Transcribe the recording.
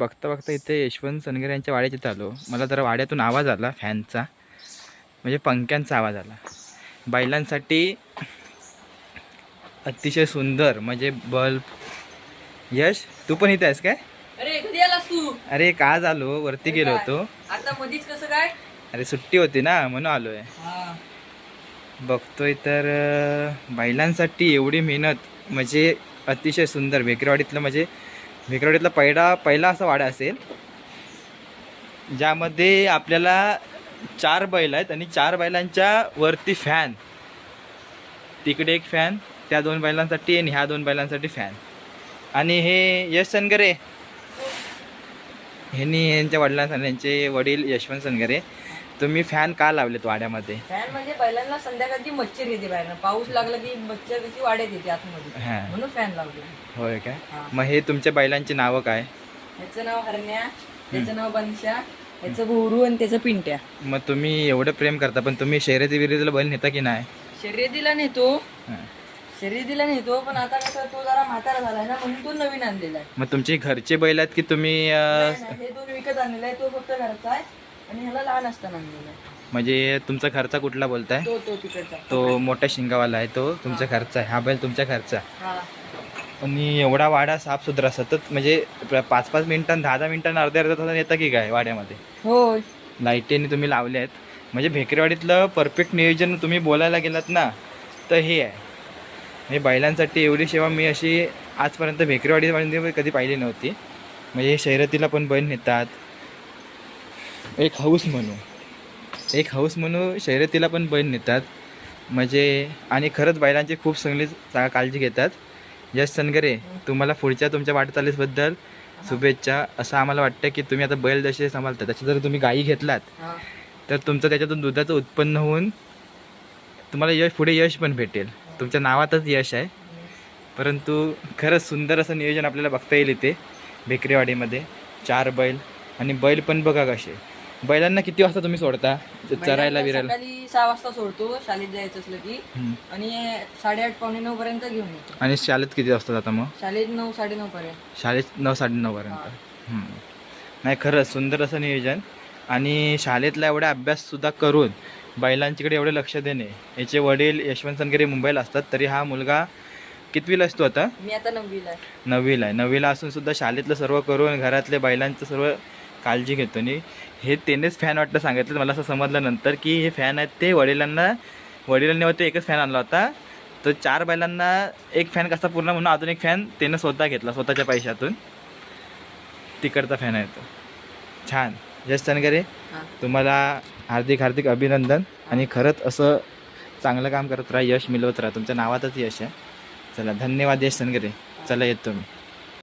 बघता बघता इथे यशवंत सनगर यांच्या वाड्यात आलो. मला जरा वाड्यातून आवाज आला फॅनचा. म्हणजे पंख्यांचा आवाज आला. बैलांसाठी अतिशय सुंदर म्हणजे बल्ब. यश तू पण इथे आहेस काय? अरे का आलो वरती गेलो होतो. आता मधीच कसं काय? अरे सुट्टी होती ना म्हणून आलोय. बघतोय तर बैलांसाठी एवढी मेहनत म्हणजे अतिशय सुंदर. भेकरवाडीतलं म्हणजे भेकरवाडीतला पहिला पहिला असा वाडा असेल ज्यामध्ये आपल्याला चार बैल आहेत आणि चार बैलांच्या वरती फॅन तिकडे एक फॅन त्या दोन बैलांसाठी आणि ह्या दोन बैलांसाठी फॅन आणि हे यश सनगरे. ह्यांनी यांच्या वडिलांसाठी यांचे वडील यशवंत सनगरे तुम्ही फॅन का लावलेत वाड्यामध्ये? फॅन म्हणजे पहिल्यांदा संध्याकाळची मच्छर येते बाहेर पाऊस लागला की मच्छर कशी वाढत येते आतमध्ये. हां. म्हणून फॅन लावले. होय काय? हा. मग हे तुमच्या बैलांची नावं काय? ह्याचं नाव हरण्या त्याचं नाव बनशा ह्याचं बोरू आणि त्याचं पिंट्या. मग तुम्ही एवढं प्रेम करता पण तुम्ही शर्यती बिर्यतीला बैल नेता की नाही? शर्यतीला नेतो. हां. शर्यतीला नेतो पण आता कसं तो जरा म्हातारा झालाय ना म्हणून तो नवीन आणलेला आहे. मग तुमचे घरचे बैल आहेत की तुम्ही अं, नाही, नाही, हे दोन विकत आणलेला आहे तो फक्त घरचा आहे. आणि ह्याला लहान असताना आणलेला आहे. म्हणजे तुमचा खर्चा कुठला बोलताय? तो तो तिकडचा. तो मोठ्या शिंगावाला आहे तो तुमच्या खर्चा आहे. हा बैल तुमच्या खर्चा हा. आणि एवढा वाडा साफ सुथरा सतत म्हणजे पाच पाच मिनिटां दहा दहा मिनिटांना अर्ध्या अर्ध्या तासाने येता की काय वाड्यामध्ये? होय. लाईटीने तुम्ही लावले आहेत. म्हणजे भेकरेवाडीतलं परफेक्ट नियोजन तुम्ही बोलायला गेलात ना तर हे आहे. म्हणजे बैलांसाठी एवढी सेवा मी अशी आजपर्यंत भेकरेवाडीमध्ये कधी पाहिली नव्हती. म्हणजे शर्यतीला पण बैल नेतात. एक हाऊस म्हणू. एक हाऊस म्हणू शर्यतीला पण बैल नेतात. म्हणजे आणि खरंच बैलांची खूप चांगली काळजी घेतात. यश सनगरे तुम्हाला पुढच्या तुमच्या वाटचालीसबद्दल शुभेच्छा. असं आम्हाला वाटतं की तुम्ही आता बैल जसे सांभाळता तसे जर तुम्ही गायी घेतलात तर तुमचं त्याच्यातून दुधाचं उत्पन्न होऊन तुम्हाला यश पुढे यश पण भेटेल. तुमच्या नावातच यश आहे. परंतु खरंच सुंदर असं नियोजन आपल्याला बघता येईल इथे बेकरीवाडीमध्ये चार बैल आणि बैल पण बघा कसे. बैलांना किती वाजता तुम्ही सोडता? चरायला बिरायला सकाळी सहा वाजता सोडतो शाळेत जायचं असलं की. आणि साडेआठ पावणे नऊ पर्यंत घेऊन येतो. आणि शाळेत किती वाजता जाता मग? शाळेत नऊ साडे नऊ पर्यंत. शाळेत नऊ साडेनऊपर्यंत हम्म. नाही खरंच सुंदर असं नियोजन. आणि शाळेतला एवढा अभ्याससुद्धा करून बैलांच्याकडे एवढे लक्ष देणे. याचे वडील यशवंत सनगरे मुंबईला असतात तरी हा मुलगा कितवीला असतो आता? मी आता नववीला आहे. नववीला आहे. नववीला असून सुद्धा शाळेतलं सर्व करून घरातले बैलांचं सर्व काळजी घेतो. आणि हे त्यानेच फॅन वाटतं सांगितलं. मला असं समजलं नंतर की हे फॅन आहेत ते वडिलांना वडिलांनी होते एकच फॅन आणला होता. तर चार बैलांना एक फॅन कसा पूर्ण म्हणून अजून एक फॅन त्यानं स्वतः घेतला स्वतःच्या पैशातून. तिकडचा फॅन आहे तो. छान. यश सनगरे हा. तुम्हाला हार्दिक हार्दिक अभिनंदन. आणि खरंच असं चांगलं काम करत राहा यश मिळवत राहा. तुमच्या नावातच यश आहे. चला धन्यवाद यश सनगरे चला येतो मी.